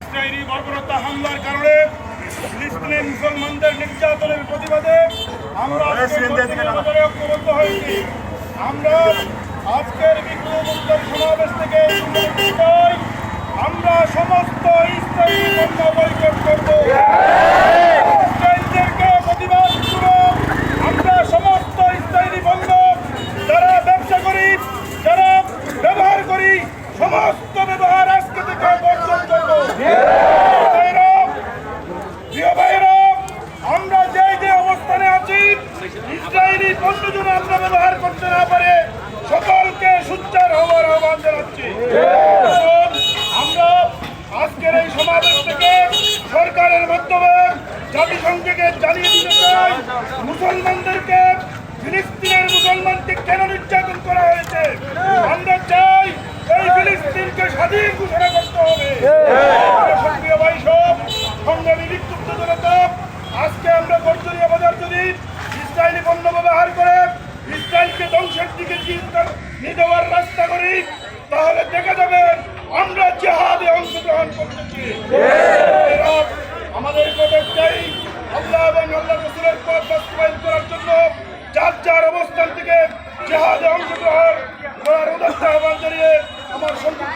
Israeli বর্বরতা হামলার কারণে ফিলিস্তিনের মুসলমানদের নির্যাতনের প্রতিবাদে আমরা ঐক্যবদ্ধ হয়েছি। আমরা আজকের বিক্ষোভ সমাবেশ থেকে আমরা সমস্ত ইসরায়েলি পণ্য বয়কট করব। ইসরায়েলদেরকে প্রতিবাদ করব। আমরা সমস্ত ইসরায়েলি পণ্য যারা ব্যবসা করি যারা ব্যবহার করি সমস্ত ব্যবহার আজকে থেকে বর্জন করব ভাইরা, প্রিয় ভাইরা, আমরা যে যে অবস্থানে আছি ইসরায়েলি পণ্য যেন আমরা ব্যবহার করতে না পারে সকলকে সুচ্চার হওয়ার আহ্বান জানাচ্ছি কারণ আমরা আজকের এই সমাবেশ থেকে সরকারের মাধ্যমে জাতিসংঘকে জানিয়ে দিতে চাই মুসলমানদেরকে ফিলিস্তিনের মুসলমানকে কেন নির্যাতন করা হয়েছে? আমরা চাই এই ফিলিস্তিনকে স্বাধীন ঘোষণা করতে হবে। সক্রিয় ভাই সব সংগ্রামী বিক্ষুব্ধ জনতা আজকে আমরা বর্জনীয় বাজার যদি ইসরায়েলি পণ্য ব্যবহার করে ইসরায়েলকে ধ্বংসের দিকে নিয়ে যাওয়ার রাস্তা করি তাহলে দেখা যাবে আহ্বান করার উদাত্ত আহ্বান জানিয়ে আমার সঙ্গে